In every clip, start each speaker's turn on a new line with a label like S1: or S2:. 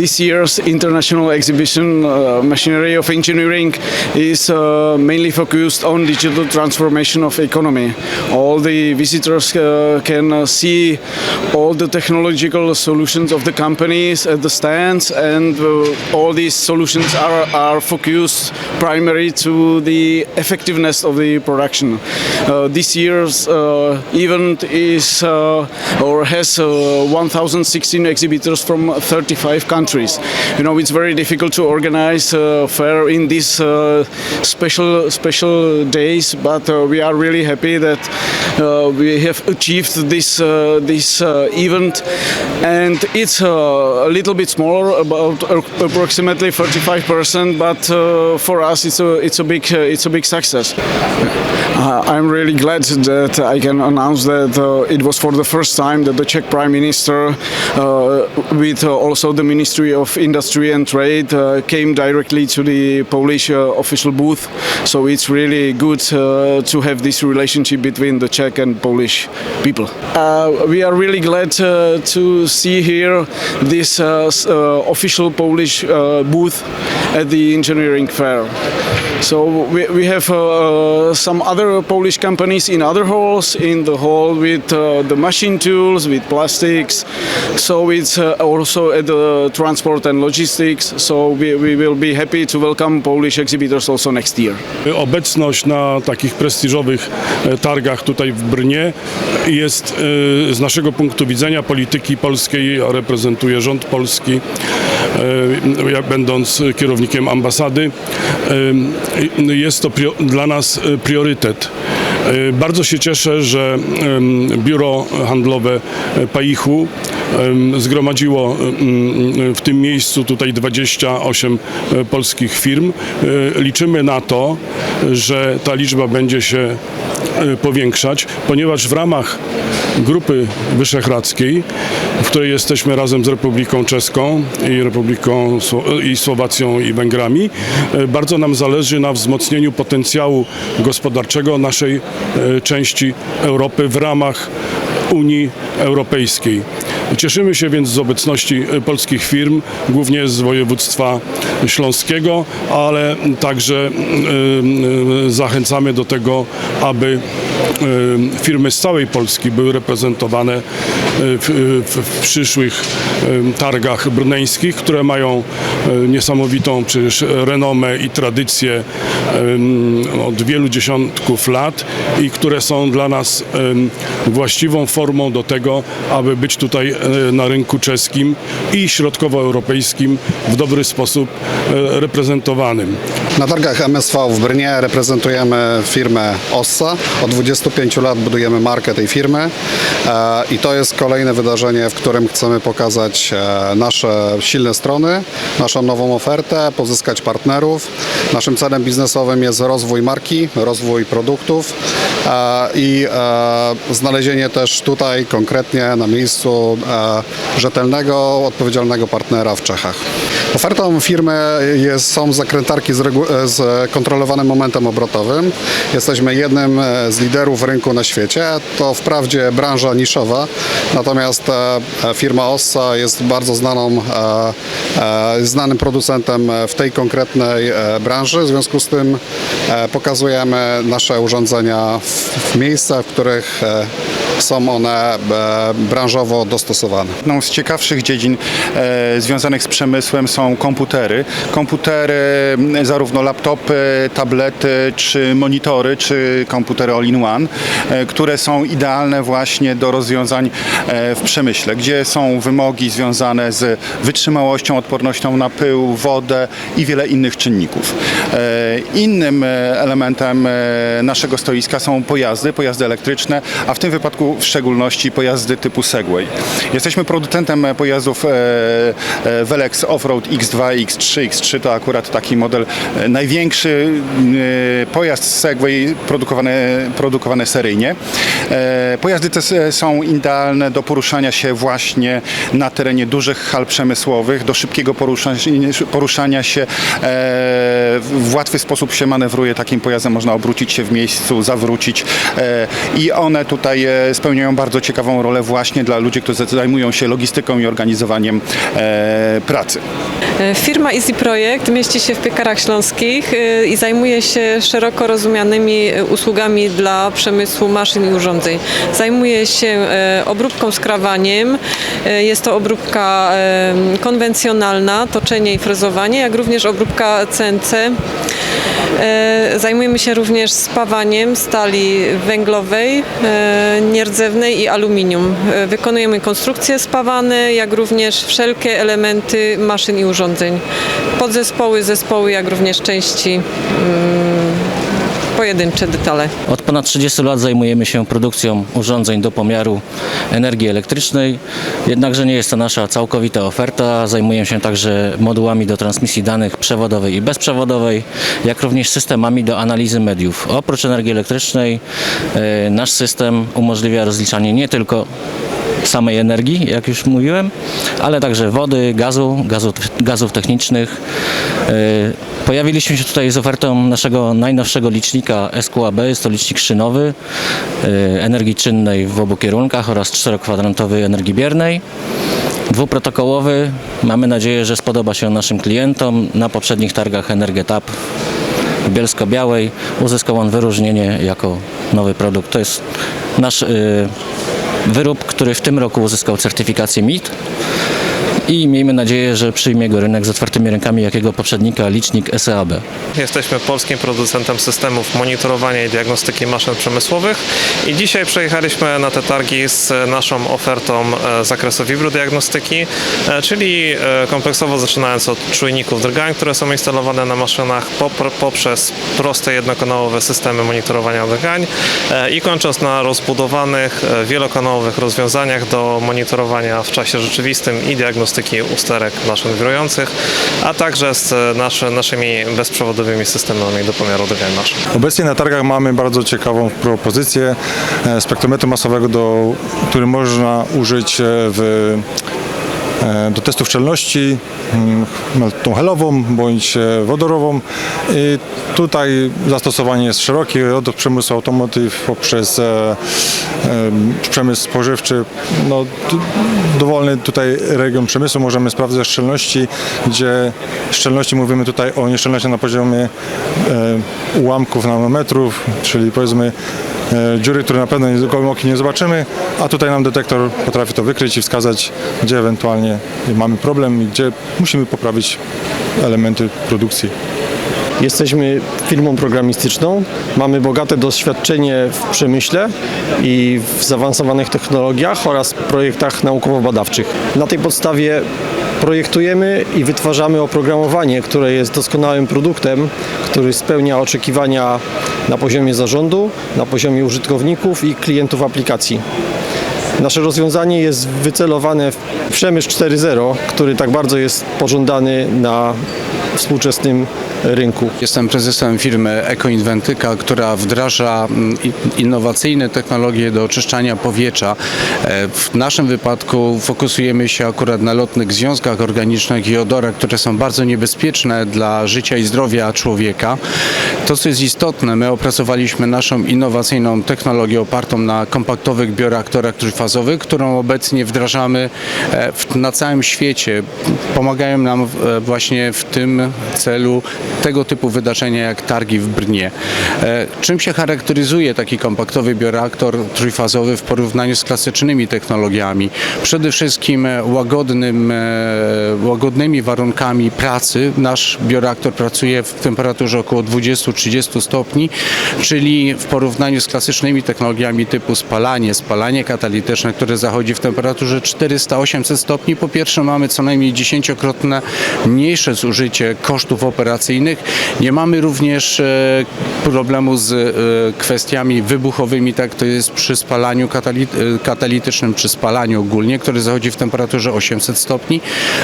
S1: this year's international exhibition, uh, Machinery of Engineering, is uh, mainly focused on digital transformation of economy. All the visitors uh, can uh, see all the technological solutions of the companies at the stands, and uh, all these solutions are, are focused primarily to the effectiveness of the production. Uh, this year's event is or has uh, 1,016 exhibitors from 35 countries. You know, it's very difficult to organize a fair in these uh, special special days, but uh, we are really happy that uh, we have achieved this uh, this uh, event, and it's uh, a little bit smaller, about uh, approximately 35 percent, but uh, for us it's a it's a big uh, it's a big success. Uh, I'm really glad that I can announce that uh, it was for the first time that the Czech Prime Minister, uh, with uh, also the Ministry of Industry and Trade, uh, came directly to the Polish uh, official booth. So it's really good uh, to have this relationship between the Czech and Polish people. We are really glad to see here this official Polish booth at the engineering fair. So we, we have uh, some other Polish companies in other halls, in the hall with uh, the machine tools, with plastics. So it's uh, also at the transport and logistics. So we, we will be happy to welcome Polish exhibitors also next year.
S2: Obecność na takich prestiżowych e, targach tutaj w Brnie jest e, z naszego punktu widzenia polityki polskiej, reprezentuje rząd polski, e, jak będąc kierownikiem ambasady. E, Jest to dla nas e, priorytet. E, Bardzo się cieszę, że biuro handlowe e, Paichu zgromadziło em, w tym miejscu tutaj 28 e, polskich firm. Liczymy na to, że ta liczba będzie się powiększać, ponieważ w ramach Grupy Wyszehradzkiej, w której jesteśmy razem z Republiką Czeską i Republiką Sło- i Słowacją i Węgrami, e, bardzo nam zależy na wzmocnieniu potencjału gospodarczego naszej części Europy w ramach Unii Europejskiej. Cieszymy się więc z obecności e, polskich firm, głównie z województwa śląskiego, ale także e, e, zachęcamy do tego, aby firmy z całej Polski były reprezentowane w, w, w przyszłych targach bruneńskich, które mają niesamowitą przecież renomę i tradycję od wielu dziesiątków lat i które są dla nas właściwą formą do tego, aby być tutaj na rynku czeskim i środkowoeuropejskim w dobry sposób e, reprezentowanym.
S3: Na targach MSV w Brnie reprezentujemy firmę Ossa. Od 25 lat budujemy markę tej firmy e, i to jest kolejne wydarzenie, w którym chcemy pokazać e, nasze silne strony, naszą nową ofertę, pozyskać partnerów. Naszym celem biznesowym jest rozwój marki, rozwój produktów e, i e, znalezienie też tutaj konkretnie na miejscu e, rzetelnego, odpowiedzialnego partnera w Czechach. Ofertą firmy jest, są zakrętarki z, e, z kontrolowanym momentem obrotowym. Jesteśmy jednym e, z liderów rynku na świecie. To wprawdzie branża niszowa, natomiast e, e, firma Ossa jest bardzo znaną, e, e, znanym producentem e, w tej konkretnej e, branży. W związku z tym e, pokazujemy nasze urządzenia w, miejscach, w których e, są one e, branżowo dostosowane.
S4: Jedną z ciekawszych dziedzin e, związanych z przemysłem są komputery. Komputery, zarówno laptopy, tablety, czy monitory, czy komputery all-in-one, e, które są idealne właśnie do rozwiązań w przemyśle, gdzie są wymogi związane z wytrzymałością, odpornością na pył, wodę i wiele innych czynników. Innym elementem naszego stoiska są pojazdy, pojazdy elektryczne, a w tym wypadku w szczególności pojazdy typu Segway. Jesteśmy producentem pojazdów e, e, Velex Offroad X2, X3. X3 to akurat taki model e, największy pojazd Segway produkowany, produkowany seryjnie. Pojazdy te są idealne do poruszania się właśnie na terenie dużych hal przemysłowych, do szybkiego poruszania, się. W łatwy sposób się manewruje takim pojazdem, można obrócić się w miejscu, zawrócić i one tutaj spełniają bardzo ciekawą rolę właśnie dla ludzi, którzy zajmują się logistyką i organizowaniem e, pracy.
S5: E, Firma Easy Projekt mieści się w Piekarach Śląskich e, i zajmuje się szeroko rozumianymi usługami dla przemysłu maszyn i urządzeń. Zajmuje się obróbką skrawaniem, jest to obróbka konwencjonalna, toczenie i frezowanie, jak również obróbka CNC. E, Zajmujemy się również spawaniem stali węglowej, e, nierdzewnej i aluminium. E, Wykonujemy konstrukcje spawane, jak również wszelkie elementy maszyn i urządzeń. Podzespoły, zespoły, jak również części, mm, pojedyncze detale.
S6: Od ponad 30 lat zajmujemy się produkcją urządzeń do pomiaru energii elektrycznej, jednakże nie jest to nasza całkowita oferta. Zajmujemy się także modułami do transmisji danych przewodowej i bezprzewodowej, jak również systemami do analizy mediów. Oprócz energii elektrycznej e, nasz system umożliwia rozliczanie nie tylko samej energii, jak już mówiłem, ale także wody, gazu, gazu gazów technicznych. E, Pojawiliśmy się tutaj z ofertą naszego najnowszego licznika SQAB, jest to licznik szynowy e, energii czynnej w obu kierunkach oraz czterokwadrantowej energii biernej. Dwuprotokołowy, mamy nadzieję, że spodoba się naszym klientom. Na poprzednich targach Energetap w Bielsko-Białej uzyskał on wyróżnienie jako nowy produkt. To jest nasz y, wyrób, który w tym roku uzyskał certyfikację MIT i miejmy nadzieję, że przyjmie go rynek z otwartymi rękami, jakiego poprzednika licznik SEAB.
S7: Jesteśmy polskim producentem systemów monitorowania i diagnostyki maszyn przemysłowych i dzisiaj przejechaliśmy na te targi z naszą ofertą e, zakresu wibrodiagnostyki, e, czyli e, kompleksowo zaczynając od czujników drgań, które są instalowane na maszynach popr- poprzez proste jednokanałowe systemy monitorowania drgań i kończąc na rozbudowanych wielokanałowych rozwiązaniach do monitorowania w czasie rzeczywistym i diagnostyki usterek maszyn wirujących, a także z e, naszy, naszymi bezprzewodowymi systemami do pomiaru maszyn.
S8: Obecnie na targach mamy bardzo ciekawą propozycję e, spektrometru masowego, do, który można użyć e, w, do testów szczelności, mm, tą helową bądź e, wodorową. I tutaj zastosowanie jest szerokie, od przemysłu automotyw poprzez e, e, przemysł spożywczy. No, dowolny tutaj region przemysłu możemy sprawdzać szczelności, gdzie szczelności mówimy tutaj o nieszczelności na poziomie e, ułamków nanometrów, czyli powiedzmy e, dziury, które na pewno gołym okiem nie zobaczymy, a tutaj nam detektor potrafi to wykryć i wskazać, gdzie ewentualnie mamy problem i gdzie musimy poprawić elementy produkcji.
S9: Jesteśmy firmą programistyczną, mamy bogate doświadczenie w przemyśle i w zaawansowanych technologiach oraz projektach naukowo-badawczych. Na tej podstawie projektujemy i wytwarzamy oprogramowanie, które jest doskonałym produktem, który spełnia oczekiwania na poziomie zarządu, na poziomie użytkowników i klientów aplikacji. Nasze rozwiązanie jest wycelowane w przemysł 4.0, który tak bardzo jest pożądany na współczesnym rynku.
S10: Jestem prezesem firmy EcoInventyka, która wdraża mm, innowacyjne technologie do oczyszczania powietrza. E, W naszym wypadku fokusujemy się akurat na lotnych związkach organicznych i odorach, które są bardzo niebezpieczne dla życia i zdrowia człowieka. To, co jest istotne, my opracowaliśmy naszą innowacyjną technologię opartą na kompaktowych bioreaktorach trójfazowych, którą obecnie wdrażamy e, na całym świecie. Pomagają nam e, właśnie w tym celu tego typu wydarzenia jak targi w Brnie. E, Czym się charakteryzuje taki kompaktowy bioreaktor trójfazowy w porównaniu z klasycznymi technologiami? Przede wszystkim e, łagodnym, e, łagodnymi warunkami pracy. Nasz bioreaktor pracuje w temperaturze około 20-30 stopni, czyli w porównaniu z klasycznymi technologiami typu spalanie, spalanie katalityczne, które zachodzi w temperaturze 400-800 stopni, po pierwsze mamy co najmniej dziesięciokrotne mniejsze zużycie kosztów operacyjnych. Nie mamy również e, problemu z e, kwestiami wybuchowymi, tak to jest przy spalaniu katali- e, katalitycznym, przy spalaniu ogólnie, które zachodzi w temperaturze 800 stopni,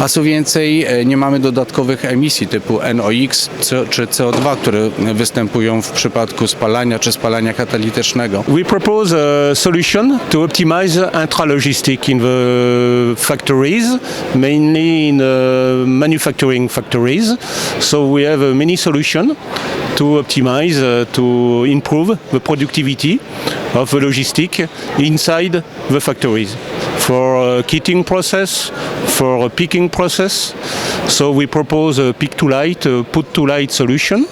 S10: a co więcej nie mamy dodatkowych emisji typu NOx czy CO2, które występują w przypadku spalania czy spalania katalitycznego.
S11: We propose a solution to optimize intralogistic in the factories, mainly in manufacturing factories. So we have uh, many solutions to optimize, uh, to improve the productivity of the logistic inside the factories. For uh, kitting process, for a picking process. So we propose a pick to light, put to light solution,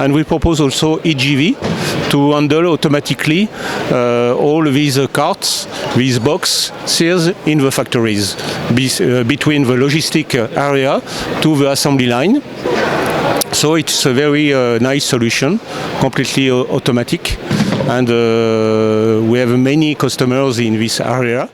S11: and we propose also EGV to handle automatically uh, all these carts, these boxes in the factories, uh, between the logistic area to the assembly line. So it's a very uh, nice solution, completely automatic, and uh, we have many customers in this area.